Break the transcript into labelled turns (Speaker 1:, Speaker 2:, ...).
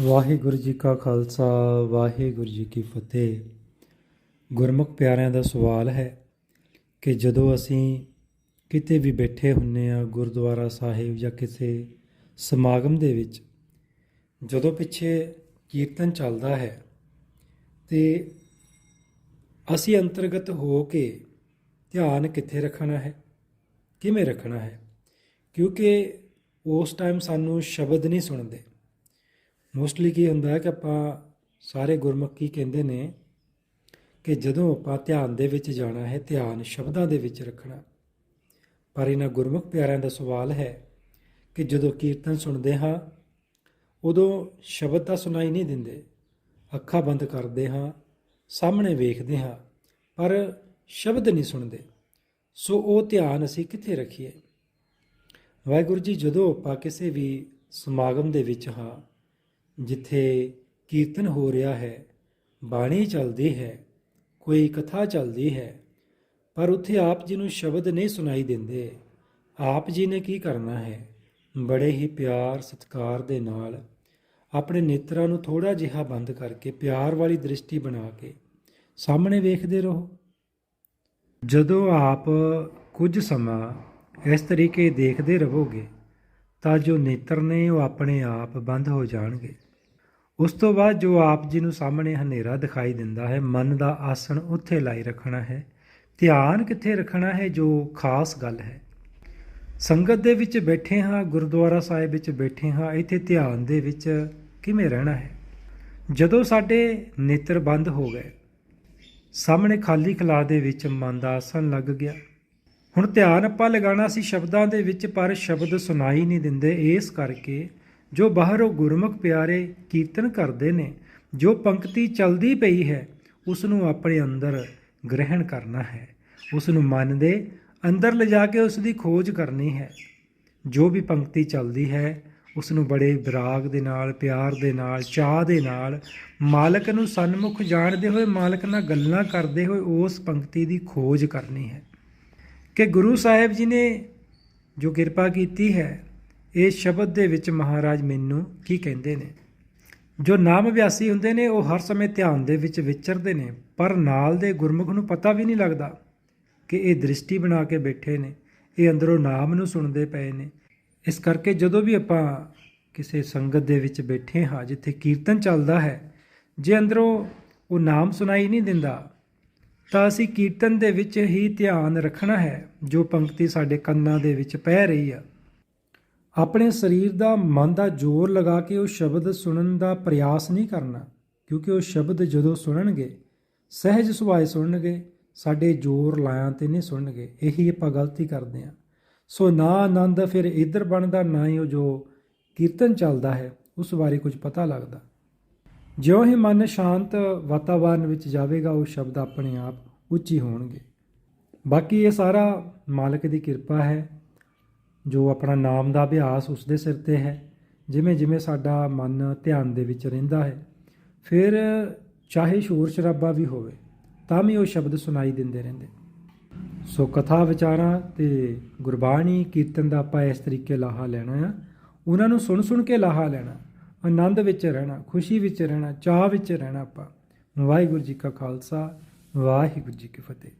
Speaker 1: ਵਾਹਿਗੁਰੂ ਜੀ ਕਾ ਖਾਲਸਾ, ਵਾਹਿਗੁਰੂ ਜੀ ਕੀ ਫਤਿਹ। ਗੁਰਮੁਖ ਪਿਆਰਿਆਂ ਦਾ ਸਵਾਲ ਹੈ ਕਿ ਜਦੋਂ ਅਸੀਂ ਕਿਤੇ ਵੀ ਬੈਠੇ ਹੁੰਨੇ ਆ ਗੁਰਦੁਆਰਾ ਸਾਹਿਬ ਜਾਂ ਕਿਸੇ ਸਮਾਗਮ ਦੇ ਵਿੱਚ, ਜਦੋਂ ਪਿੱਛੇ ਕੀਰਤਨ ਚੱਲਦਾ ਹੈ, ਤੇ ਅਸੀਂ ਅੰਤਰਗਤ ਹੋ ਕੇ ਧਿਆਨ ਕਿੱਥੇ ਰੱਖਣਾ ਹੈ, ਕਿਵੇਂ ਰੱਖਣਾ ਹੈ? ਕਿਉਂਕਿ ਉਸ ਟਾਈਮ ਸਾਨੂੰ ਸ਼ਬਦ ਨਹੀਂ ਸੁਣਦੇ। ਮੋਸਟਲੀ ਕੀ ਹੁੰਦਾ ਹੈ ਕਿ ਆਪਾਂ ਸਾਰੇ ਗੁਰਮੁਖੀ ਕਹਿੰਦੇ ਨੇ ਕਿ ਜਦੋਂ ਆਪਾਂ ਧਿਆਨ ਦੇ ਵਿੱਚ ਜਾਣਾ ਹੈ, ਧਿਆਨ ਸ਼ਬਦਾਂ ਦੇ ਵਿੱਚ ਰੱਖਣਾ। ਪਰ ਇਹਨਾਂ ਗੁਰਮੁਖ ਪਿਆਰਿਆਂ ਦਾ ਸਵਾਲ ਹੈ ਕਿ ਜਦੋਂ ਕੀਰਤਨ ਸੁਣਦੇ ਹਾਂ, ਉਦੋਂ ਸ਼ਬਦ ਤਾਂ ਸੁਣਾਈ ਨਹੀਂ ਦਿੰਦੇ। ਅੱਖਾਂ ਬੰਦ ਕਰਦੇ ਹਾਂ, ਸਾਹਮਣੇ ਵੇਖਦੇ ਹਾਂ, ਪਰ ਸ਼ਬਦ ਨਹੀਂ ਸੁਣਦੇ। ਸੋ ਉਹ ਧਿਆਨ ਅਸੀਂ ਕਿੱਥੇ ਰੱਖੀਏ? ਵਾਹਿਗੁਰੂ ਜੀ, ਜਦੋਂ ਆਪਾਂ ਕਿਸੇ ਵੀ ਸਮਾਗਮ ਦੇ ਵਿੱਚ ਹਾਂ ਜਿੱਥੇ ਕੀਰਤਨ ਹੋ ਰਿਹਾ ਹੈ, ਬਾਣੀ ਚੱਲਦੀ ਹੈ, ਕੋਈ ਕਥਾ ਚੱਲਦੀ ਹੈ, ਪਰ ਉੱਥੇ ਆਪ ਜੀ ਨੂੰ ਸ਼ਬਦ ਨਹੀਂ ਸੁਣਾਈ ਦਿੰਦੇ। ਆਪ ਜੀ ਨੇ ਕੀ ਕਰਨਾ ਹੈ? ਬੜੇ ਹੀ ਪਿਆਰ ਸਤਿਕਾਰ ਦੇ ਨਾਲ ਆਪਣੇ ਨੇਤਰਾਂ ਨੂੰ ਥੋੜਾ ਜਿਹਾ ਬੰਦ ਕਰਕੇ ਪਿਆਰ ਵਾਲੀ ਦ੍ਰਿਸ਼ਟੀ ਬਣਾ ਕੇ ਸਾਹਮਣੇ ਵੇਖਦੇ ਰਹੋ। ਜਦੋਂ ਆਪ ਕੁਝ ਸਮਾਂ ਇਸ ਤਰੀਕੇ ਦੇਖਦੇ ਰਹੋਗੇ, ਤਾਂ ਜੋ ਨੇਤਰ ਨੇ ਉਹ ਆਪਣੇ ਆਪ ਬੰਦ ਹੋ ਜਾਣਗੇ। ਉਸ ਤੋਂ ਬਾਅਦ ਜੋ ਆਪ ਜੀ ਨੂੰ ਸਾਹਮਣੇ ਹਨੇਰਾ ਦਿਖਾਈ ਦਿੰਦਾ ਹੈ, ਮਨ ਦਾ ਆਸਣ ਉੱਥੇ ਲਾਈ ਰੱਖਣਾ ਹੈ। ਧਿਆਨ ਕਿੱਥੇ ਰੱਖਣਾ ਹੈ, ਜੋ ਖਾਸ ਗੱਲ ਹੈ। ਸੰਗਤ ਦੇ ਵਿੱਚ ਬੈਠੇ ਹਾਂ, ਗੁਰਦੁਆਰਾ ਸਾਹਿਬ ਵਿੱਚ ਬੈਠੇ ਹਾਂ, ਇੱਥੇ ਧਿਆਨ ਦੇ ਵਿੱਚ ਕਿਵੇਂ ਰਹਿਣਾ ਹੈ? ਜਦੋਂ ਸਾਡੇ ਨੇਤਰ ਬੰਦ ਹੋ ਗਏ, ਸਾਹਮਣੇ ਖਾਲੀ ਖਲਾ ਦੇ ਵਿੱਚ ਮਨ ਦਾ ਆਸਣ ਲੱਗ ਗਿਆ। ਹੁਣ ਧਿਆਨ ਆਪਾਂ ਲਗਾਉਣਾ ਸੀ ਸ਼ਬਦਾਂ ਦੇ ਵਿੱਚ, ਪਰ ਸ਼ਬਦ ਸੁਣਾਈ ਨਹੀਂ ਦਿੰਦੇ, ਇਸ ਕਰਕੇ ਜੋ ਬਾਹਰੋਂ ਗੁਰਮੁਖ ਪਿਆਰੇ ਕੀਰਤਨ ਕਰਦੇ ਨੇ, ਜੋ ਪੰਕਤੀ ਚਲਦੀ ਪਈ ਹੈ ਉਸ ਨੂੰ ਆਪਣੇ ਅੰਦਰ ਗ੍ਰਹਿਣ ਕਰਨਾ ਹੈ। ਉਸ ਨੂੰ ਮਨ ਦੇ ਅੰਦਰ ਲਿਜਾ ਕੇ ਉਸ ਦੀ ਖੋਜ ਕਰਨੀ ਹੈ। ਜੋ ਵੀ ਪੰਕਤੀ ਚੱਲਦੀ ਹੈ ਉਸ ਨੂੰ ਬੜੇ ਵਿਰਾਗ ਦੇ ਨਾਲ, ਪਿਆਰ ਦੇ ਨਾਲ ਚਾਹ ਦੇ ਨਾਲ, ਮਾਲਕ ਨੂੰ ਸਨਮੁਖ ਜਾਣਦੇ ਹੋਏ, ਮਾਲਕ ਨਾਲ ਗੱਲਾਂ ਕਰਦੇ ਹੋਏ ਉਸ ਪੰਕਤੀ ਦੀ ਖੋਜ ਕਰਨੀ ਹੈ। ਕਿ ਗੁਰੂ ਸਾਹਿਬ ਜੀ ਨੇ ਜੋ ਕਿਰਪਾ ਕੀਤੀ ਹੈ ਇਹ ਸ਼ਬਦ ਦੇ ਵਿੱਚ ਮਹਾਰਾਜ ਮੈਨੂੰ ਕੀ ਕਹਿੰਦੇ ਨੇ? ਜੋ ਨਾਮ ਅਭਿਆਸੀ ਹੁੰਦੇ ਨੇ, ਉਹ ਹਰ ਸਮੇਂ ਧਿਆਨ ਦੇ ਵਿੱਚ ਵਿਚਰਦੇ ਨੇ, ਪਰ ਨਾਲ ਦੇ ਗੁਰਮੁਖ ਨੂੰ ਪਤਾ ਵੀ ਨਹੀਂ ਲੱਗਦਾ ਕਿ ਇਹ ਦ੍ਰਿਸ਼ਟੀ ਬਣਾ ਕੇ ਬੈਠੇ ਨੇ, ਇਹ ਅੰਦਰੋਂ ਨਾਮ ਨੂੰ ਸੁਣਦੇ ਪਏ ਨੇ। ਇਸ ਕਰਕੇ ਜਦੋਂ ਵੀ ਆਪਾਂ ਕਿਸੇ ਸੰਗਤ ਦੇ ਵਿੱਚ ਬੈਠੇ ਹਾਂ, ਜਿੱਥੇ ਕੀਰਤਨ ਚੱਲਦਾ ਹੈ, ਜੇ ਅੰਦਰੋਂ ਉਹ ਨਾਮ ਸੁਣਾਈ ਨਹੀਂ ਦਿੰਦਾ, ਤਾਂ ਅਸੀਂ ਕੀਰਤਨ ਦੇ ਵਿੱਚ ਹੀ ਧਿਆਨ ਰੱਖਣਾ ਹੈ, ਜੋ ਪੰਕਤੀ ਸਾਡੇ ਕੰਨਾਂ ਦੇ ਵਿੱਚ ਪੈ ਰਹੀ ਆ। ਆਪਣੇ ਸਰੀਰ ਦਾ ਮਨ ਦਾ ਜ਼ੋਰ ਲਗਾ ਕੇ ਉਹ ਸ਼ਬਦ ਸੁਣਨ ਦਾ ਪ੍ਰਯਾਸ ਨਹੀਂ ਕਰਨਾ, ਕਿਉਂਕਿ ਉਹ ਸ਼ਬਦ ਜਦੋਂ ਸੁਣਨਗੇ, ਸਹਿਜ ਸੁਭਾਏ ਸੁਣਨਗੇ, ਸਾਡੇ ਜ਼ੋਰ ਲਾਇਆਂ ਤੇ ਨਹੀਂ ਸੁਣਨਗੇ। ਇਹੀ ਆਪਾਂ ਗਲਤੀ ਕਰਦੇ ਹਾਂ। ਸੋ ਨਾ ਆਨੰਦ ਫਿਰ ਇੱਧਰ ਬਣਦਾ, ਨਾ ਹੀ ਉਹ ਜੋ ਕੀਰਤਨ ਚੱਲਦਾ ਹੈ, ਉਸ ਬਾਰੇ ਕੁਝ ਪਤਾ ਲੱਗਦਾ। ਜਿਉਂ ਹੀ ਮਨ ਸ਼ਾਂਤ ਵਾਤਾਵਰਨ ਵਿੱਚ ਜਾਵੇਗਾ, ਉਹ ਸ਼ਬਦ ਆਪਣੇ ਆਪ ਉੱਚੀ ਹੋਣਗੇ। ਬਾਕੀ ਇਹ ਸਾਰਾ ਮਾਲਕ ਦੀ ਕਿਰਪਾ ਹੈ। ਜੋ ਆਪਣਾ ਨਾਮ ਦਾ ਅਭਿਆਸ ਉਸ ਦੇ ਸਿਰ ਤੇ ਹੈ, ਜਿਵੇਂ ਜਿਵੇਂ ਸਾਡਾ ਮਨ ਧਿਆਨ ਦੇ ਵਿੱਚ ਰਹਿੰਦਾ ਹੈ, ਫਿਰ ਚਾਹੇ ਸ਼ੋਰ ਸ਼ਰਾਬਾ ਵੀ ਹੋਵੇ, ਤਾਂ ਵੀ ਉਹ ਸ਼ਬਦ ਸੁਣਾਈ ਦਿੰਦੇ ਰਹਿੰਦੇ। ਸੋ ਕਥਾ ਵਿਚਾਰਾਂ ਤੇ ਗੁਰਬਾਣੀ ਕੀਰਤਨ ਦਾ ਆਪਾਂ ਇਸ ਤਰੀਕੇ ਲਾਹਾ ਲੈਣਾ ਆ। ਉਹਨਾਂ ਨੂੰ ਸੁਣ ਸੁਣ ਕੇ ਲਾਹਾ ਲੈਣਾ, ਆਨੰਦ ਵਿੱਚ ਰਹਿਣਾ, ਖੁਸ਼ੀ ਵਿੱਚ ਰਹਿਣਾ ਚਾਹ ਵਿੱਚ ਰਹਿਣਾ ਆਪਾਂ। ਵਾਹਿਗੁਰੂ ਜੀ ਕਾ ਖਾਲਸਾ, ਵਾਹਿਗੁਰੂ ਜੀ ਕੀ ਫਤਿਹ।